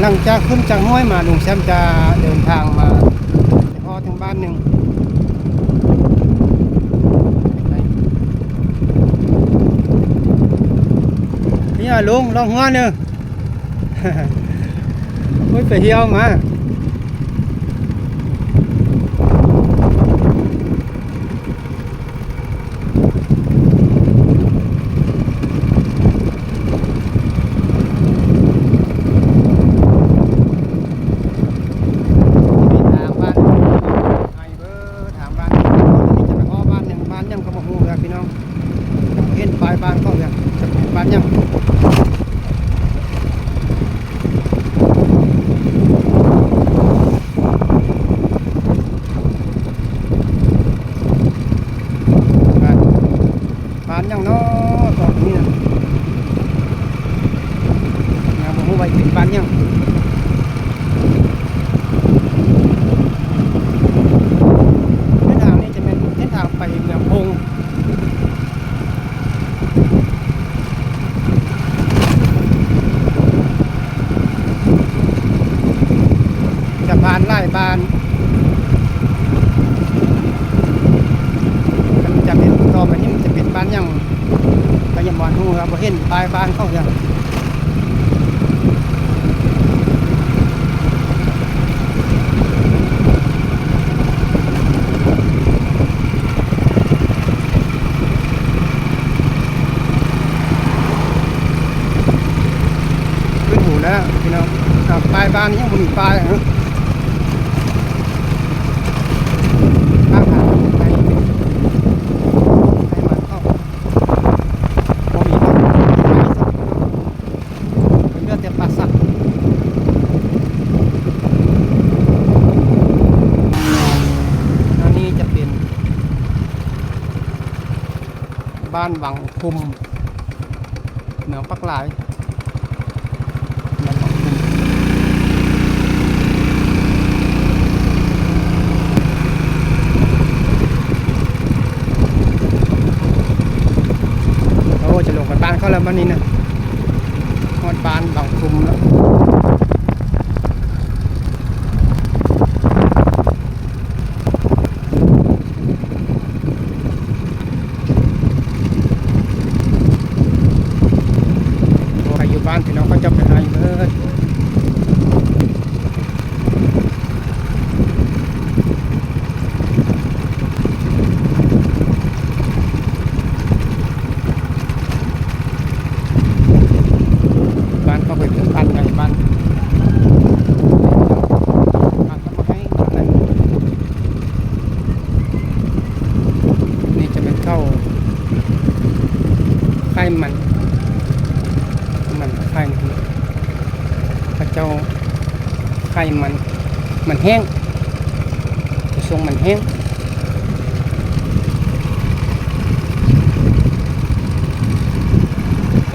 หลังจากขึ้นจากห้วยมาลุงแซมจะเดินทางมาพอถึงบ้านหนึ่งนี่อะลุงลองหัวหนึ่งอุ้ยไปเที่ยวมา มีทางบ้านไฮเบอร์ถามบ้านนี่จะไปอ้อบ้านหนึ่งบ้านยังก็มาฮู้ครับพี่น้องจะ เห็นปลายบ้านเขาอย่างจะเป็นบ้านยังบ้านบ้านยังเนาะตอนนี้นะยังบ่ฮู้ว่าเป็นบ้านยัง เส้นทางนี้จะเป็นเส้นทางไปเมืองพงจะผ่านไล่บานมันจะเป็นต่อไปนี้มันจะเป็นบ้านยังก็ ยังบอนหูครับบ่เห็นปลายบานเข้าอย่างขึ้นหูแล้วพี่น้องปลายบ้านยังบ่มีปลายอข้างทางไปไปมันเข้าบ่มีรถไปสักเป็นเลือดเต็มปากสักอันนี้จะเป็น บ้านวังคุมเมืองปักหลายบ้านวังคุมโอ้จะลงกันบ้านเขาแล้วมันนี่นะฮอดบ้านวังคุมแล้วโอ้ใครอยู่บ้านพี่น้องเขาจะไปหาอยู่เลยบ้านเขาไปถึงบ้านใหญ่บ้านบ้านเขามาให้อะไรนี่จะเป็นเข้าไข่ มันมันไข่นี่พระเจ้าไข่มัน มันแห้งทรงมันแห้ง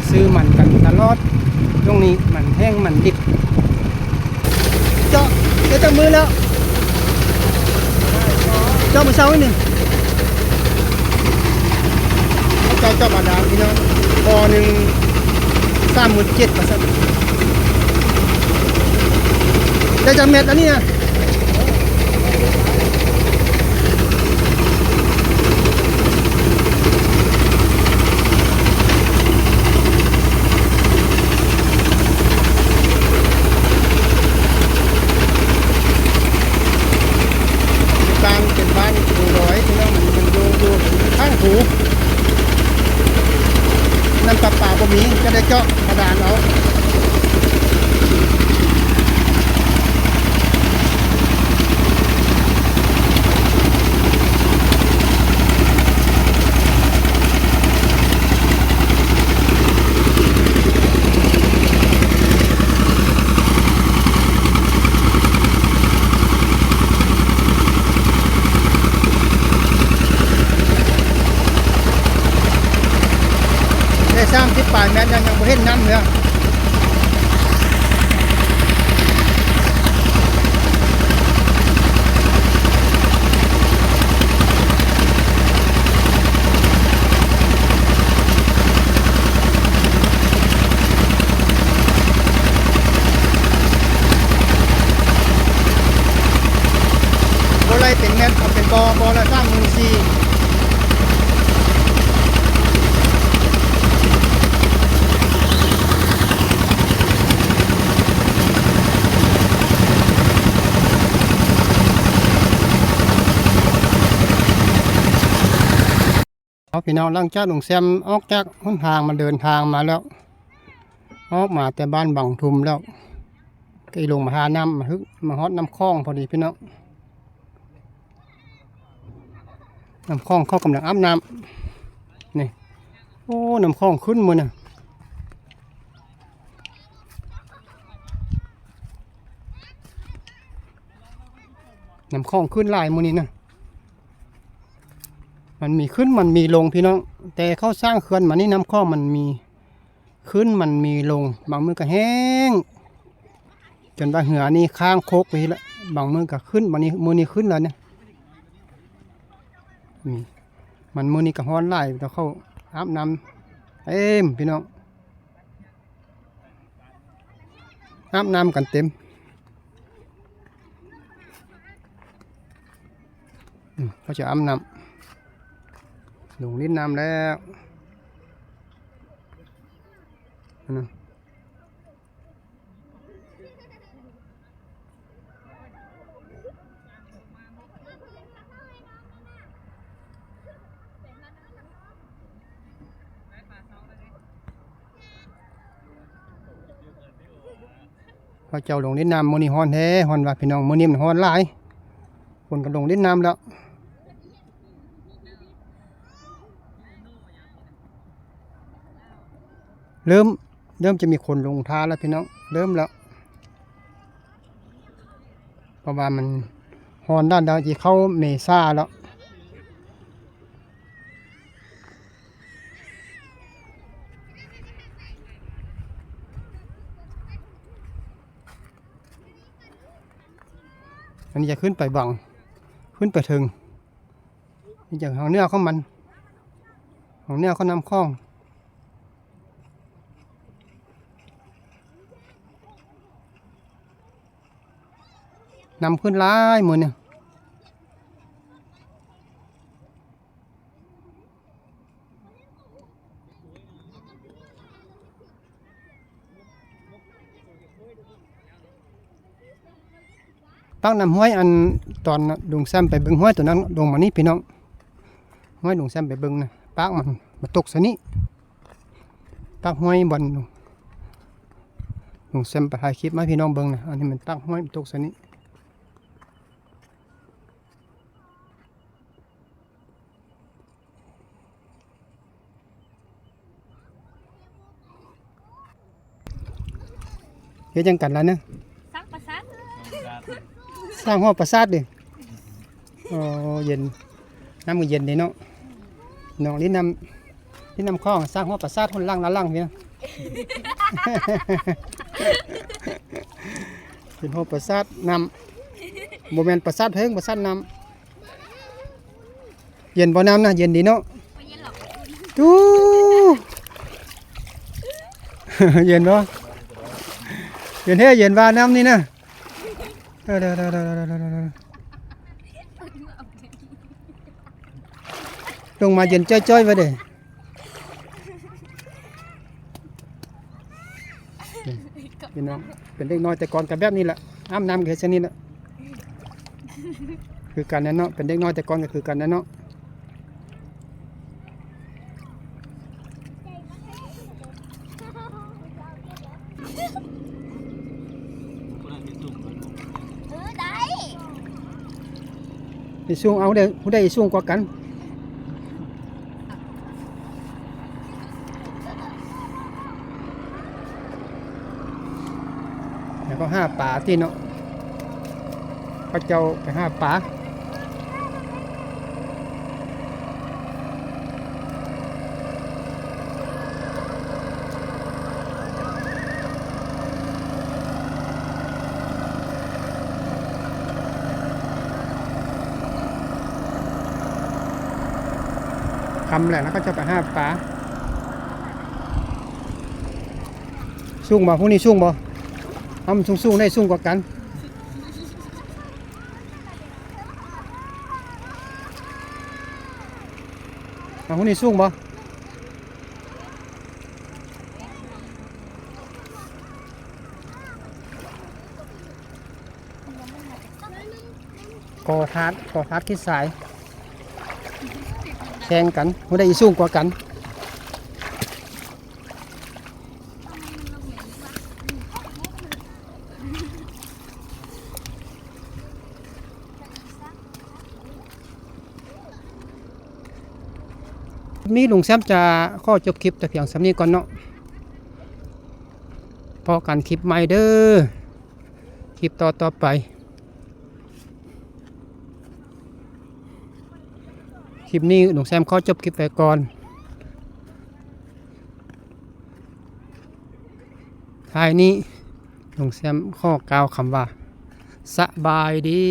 ซื้อมันกันตลอดช่วงนี้มันแห้งมันดิบเจาะเดี๋ยวจะมือแล้วเจาะมือเช้านิดหนึ่งเจาะเจาะบาดาลพี่น้อง พอหนึ่งสามหมื่นเจ็ดปร์เซ็นได้จากเม็ดแล้วเนี่นะบ้านเป็นบ้านดูร้อยที่น้องมันมันดูดูข้างหู น้ำปลาเปล่าบ่มีก็ได้เจาะกระดานเอา ปลายแม่นยังยังบ่เห็นน้ำเนี่ย บอบอละสามหมื่นสี่เอา พี่น้องหลังจากลุงแซมออกจากหนทางมาเดินทางมาแล้ว ออกมาแต่บ้านบังทุมแล้วก็อีลงมาหาน้ำมาฮึมาฮอดน้ำคลองพอดีพี่น้องน้ำคลองเข้ากำลังอาบน้ำนี่โอ้น้ำคลองขึ้นมือน่ะน้ำคลองขึ้นลายมือนี้นะ มันมีขึ้นมันมีลงพี่น้อง แต่เขาสร้างเขื่อนมานี่น้ำคลอมันมีขึ้นมันมีลง บางมือก็แห้ง จนว่าเหือนี่ข้างโคกไปและบางมือก็ขึ้นบางนี้มือนี้ขึ้นแล้วเนี่ยมีมันมือนี้ก็ฮ้อนไล่เราเข้าอาบน้ำเต็มพี่น้องอาบน้ำกันเต็มอืมเขาจะอาบน้ำ ลงลิ้นน้ำแล้วนะพระเจ้าลงเล่นน้ำมือนี้ฮ้อนแท้ฮอนว่าพี่น้องมือนี้มันฮอนหลายคนก็ลงเล่นน้ำแล้ว เริ่มเริ่มจะมีคนลงท้าแล้วพี่น้อง เริ่มแล้วเพราะว่ามันฮอนด้านดาวจีเข้าเมษาแล้วอันนี้จะขึ้นไปบัง ขึ้นไปถึงนี่จากของเนื้อของมัน ของเนื้อเขานำคล้อง นำขึ้นร้ายมือเนี่ยปักน้ำห้วยอันตอนดงแซมไปเบึงห้วยตัวนั้นลงมานี่พี่น้องห้วยดงแซมไปเบึงนะปักมันมาตกสนี้ปักห้วยบอลดงแซมไปถ่ายคลิปมาให้พี่น้องเบิ่งนะอันนี้มันปักห้วยตกสนี้ เฮ็ดจังกันแล้วเนี่ยซักประซักสร้างห้องประสาทดิอ๋อเย็นน้ำมันเย็นดีเนาะน้องลิ้นน้ำลิ้นน้ำคลองสร้างห้องประสาทคนล่างละล่างเนี่ยเป็นห้องประสาทน้ำโมเมนประสาทเพิ่งประสาทน้ำเย็นบ่น้ำนะเย็นดีเนาะไม่เย็นหรอกจู้เย็นบ่ เย็นแท้เย็นว่าน้ำนี่นะเด้อเด้อเด้อเด้อเด้อเด้อเด้อลงมาเย็นจ้อยๆไปเด้พี่น้องเป็นเด็กน้อยแต่ก่อนกับแบบนี้แหละอ้ำน้ำแค่ชนิดละคือกันนั่นเนาะเป็นเด็กน้อยแต่ก่อนก็คือกันนั่นเนาะ เออได้ ที่สูงเอาได้อผู้ใดสูงกว่ากันแล้วก็ห้าป่าที่เนาะพระเจ้าไปห้าป่าำแหละแล้วก็จะไปห้าป่าสูงบ่พวกนี้สูงบ่ทำสูงสูงๆได้สูงกว่ากันเอาหุ้นนี่สูงบ่กอทาดกอทาดคิดสาย ข่งกันหุ้นได้สูงกว่ากันนี่ลุงแซมจะข้อจบคลิปแต่เพียงสำนี้ก่อนเนาะพอกันคลิปใหม่เด้อคลิปต่อต่อไป คลิปนี้ลุงแซมขอจบคลิปไปก่อน ท้ายนี้ลุงแซมข้อกล่าวคำว่า สบายดี